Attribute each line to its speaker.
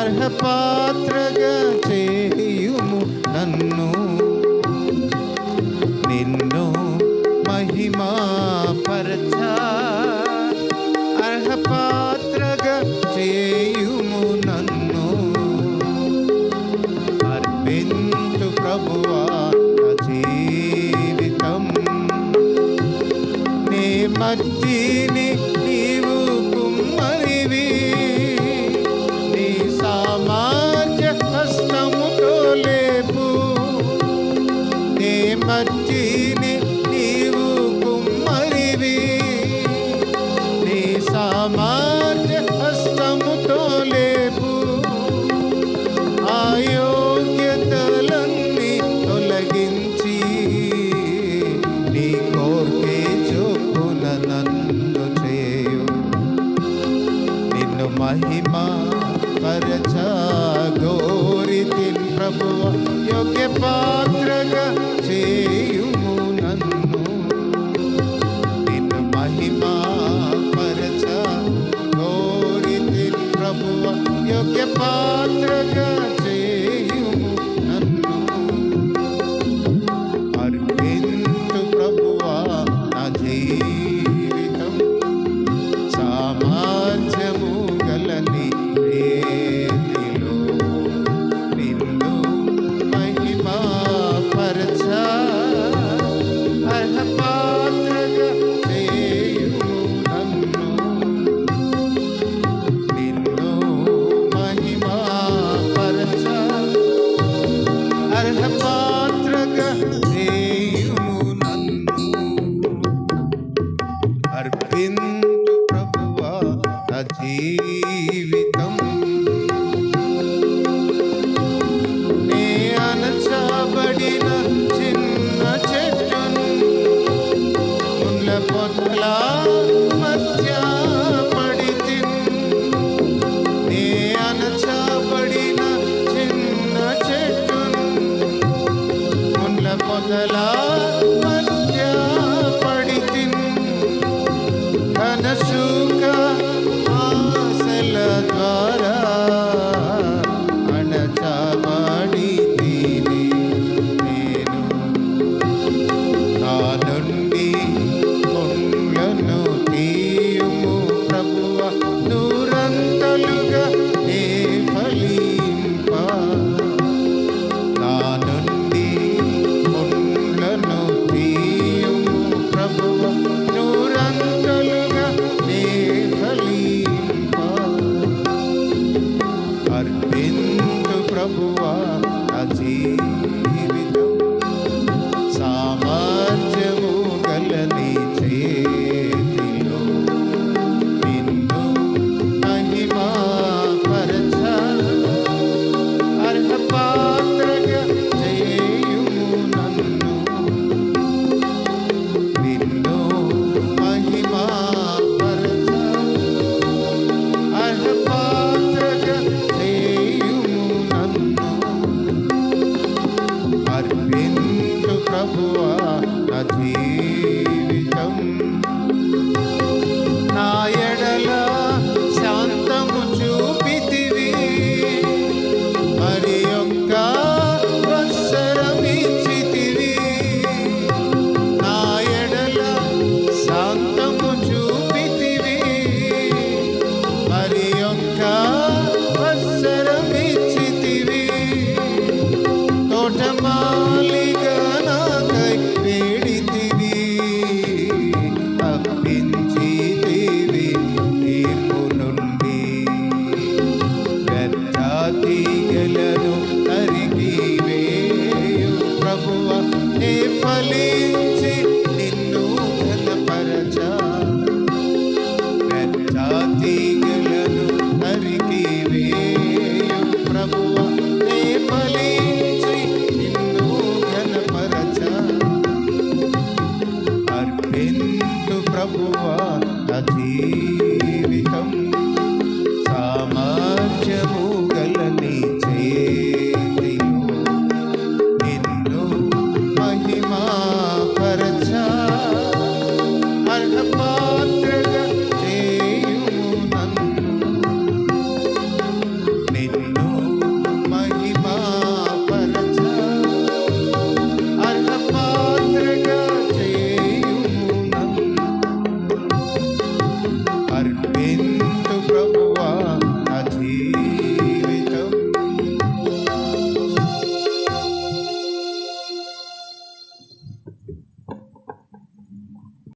Speaker 1: అర్హపాత్రగా చేయుము నన్ను నిన్ను మహిమా పరచ అర్హపాత్రగా చేయ మాట హస్తముతో లేపు ఆయోగ్యతలన్నీ తొలగించి నీ కోర్కే చొప్పున నన్ను చేయు. నిన్ను మహిమ పరచ గోరి తిన్ ప్రభువ యోగ్య పాత్ర Marina. me.